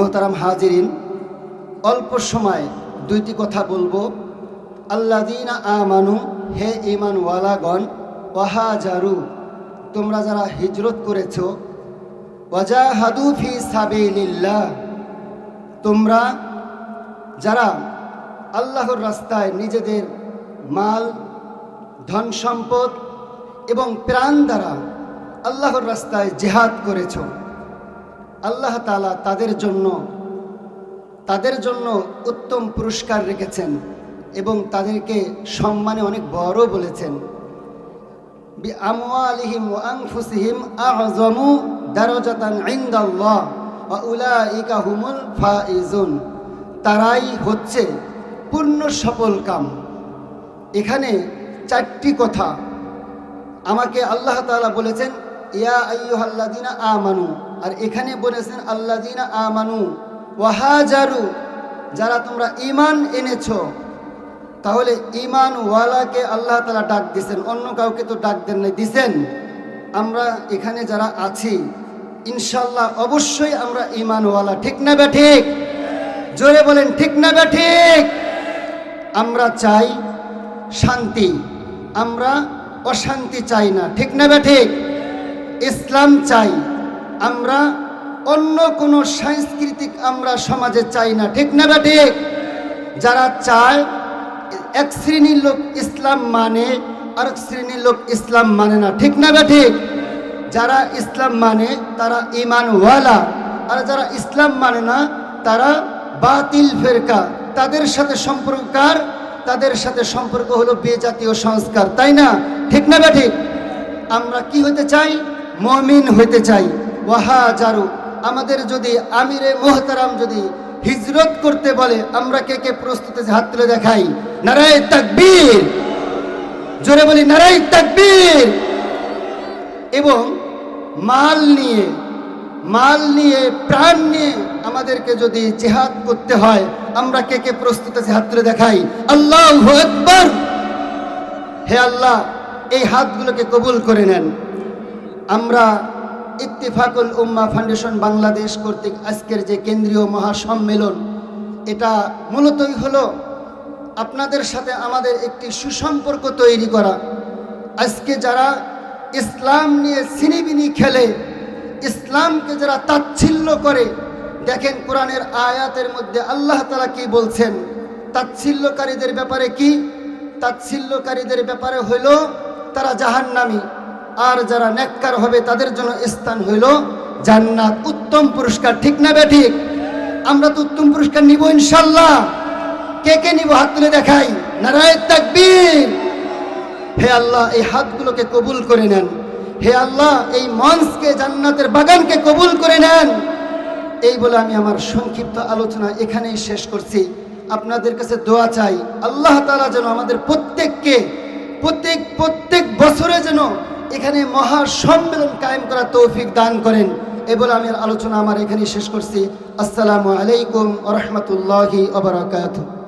মোহতারাম হাজিরিন, অল্প সময় দুইটি কথা বলব। আল্লাদিনা আমানু, হে ইমান ইমানওয়ালাগণ ওয়াহাজারু, তোমরা যারা হিজরত করেছ, ওয়াজাহাদু ফি সাবিলিল্লাহ, তোমরা যারা আল্লাহর রাস্তায় নিজেদের মাল, ধন সম্পদ এবং প্রাণ দ্বারা আল্লাহর রাস্তায় জেহাদ করেছ। আল্লাহ তালা তাদের জন্য তাদের জন্য উত্তম পুরস্কার রেখেছেন এবং তাদেরকে সম্মানে অনেক বড় বলেছেন। হুমুল ফাইজুন। তারাই হচ্ছে পূর্ণ সফল কাম। এখানে চারটি কথা আমাকে আল্লাহ তালা বলেছেন ইয়া আইয়ুহাল্লাযিনা আমানু। আর এখানে বলেছেন, আল্লাযিনা আমানু ওয়াহাজারু। যারা তোমরা ঈমান এনেছো, তাহলে ইমান ওয়ালাকে আল্লাহ তালা ডাক দিছেন, অন্য কাউকে তো ডাক দেন নাই, দিছেন। আমরা এখানে যারা আছি ইনশাল্লাহ অবশ্যই আমরা ইমানওয়ালা ঠিক না বে ঠিক? জোরে বলেন, ঠিক না বে ঠিক? আমরা চাই শান্তি, আমরা অশান্তি চাই না, ঠিক না বে ঠিক? ইসলাম চাই। আমরা অন্য কোনো সাংস্কৃতিক আমরা সমাজে চাই না। ঠিক না বে ঠিক যারা চায়, এক শ্রেণির লোক ইসলাম মানে আর এক শ্রেণির লোক ইসলাম মানে না। ঠিক না বে ঠিক যারা ইসলাম মানে তারা ইমানওয়ালা আর যারা ইসলাম মানে না, তারা বাতিল ফেরকা। তাদের সাথে সম্পর্কার তাদের সাথে সম্পর্ক হলো বেজাতীয় সংস্কার। তাই না? ঠিক না বে ঠিক আমরা কি হতে চাই? মমিন হইতে চাই। ওয়াহা জারু, আমাদের যদি আমিরে মোহতারাম যদি হিজরত করতে বলে, আমরা কে কে প্রস্তুত হাত তুলে দেখাই? নারায় তাকবীর। জোরে বলি, নারায় তাকবীর। এবং মাল নিয়ে মাল নিয়ে, প্রাণ নিয়ে আমাদেরকে যদি জেহাদ করতে হয়, আমরা কে কে প্রস্তুত আছি হাত তুলে দেখাই? আল্লাহ আকবর। হে আল্লাহ, এই হাতগুলোকে কবুল করে নেন। আমরা ইত্তিফাকুল উম্মা ফাউন্ডেশন বাংলাদেশ কর্তৃক আজকের যে কেন্দ্রীয় মহাসম্মেলন, এটা মূলতই হলো আপনাদের সাথে আমাদের একটি সুসম্পর্ক তৈরি করা। আজকে যারা ইসলাম নিয়ে সিনিবিনি খেলে, ইসলামকে যারা তাচ্ছিল্য করে, দেখেন কোরআনের আয়াতের মধ্যে আল্লাহ তালা কি বলছেন? তাচ্ছিল্যকারীদের ব্যাপারে কি? তাচ্ছিল্যকারীদের ব্যাপারে হইল তারা জাহান্নামী। আর যারা নেককার হবে তাদের জন্য স্থান হইল জান্নাত। উত্তম পুরস্কার ঠিক না বে ঠিক? আমরা তো উত্তম পুরস্কার নিব ইনশাল্লাহ কে কে নিব হাত তুলে দেখাই? তাকবীর। হে আল্লাহ, এই হাতগুলোকে কবুল করে নেন। হে আল্লাহ, এই মঞ্চকে, জান্নাতের বাগানকে কবুল করে নেন। এই বলে আমি আমার সংক্ষিপ্ত আলোচনা এখানেই শেষ করছি। আপনাদের কাছে দোয়া চাই। আল্লাহ তাআলা যেন আমাদের প্রত্যেককে, প্রত্যেক প্রত্যেক বছরে যেন এখানে মহা সম্মেলন কায়েম করার তৌফিক দান করেন। এবার আমি আলোচনা আমার এখানে শেষ করছি। আসসালামু আলাইকুম রহমতুল্লাহি ওবরাকাতুহ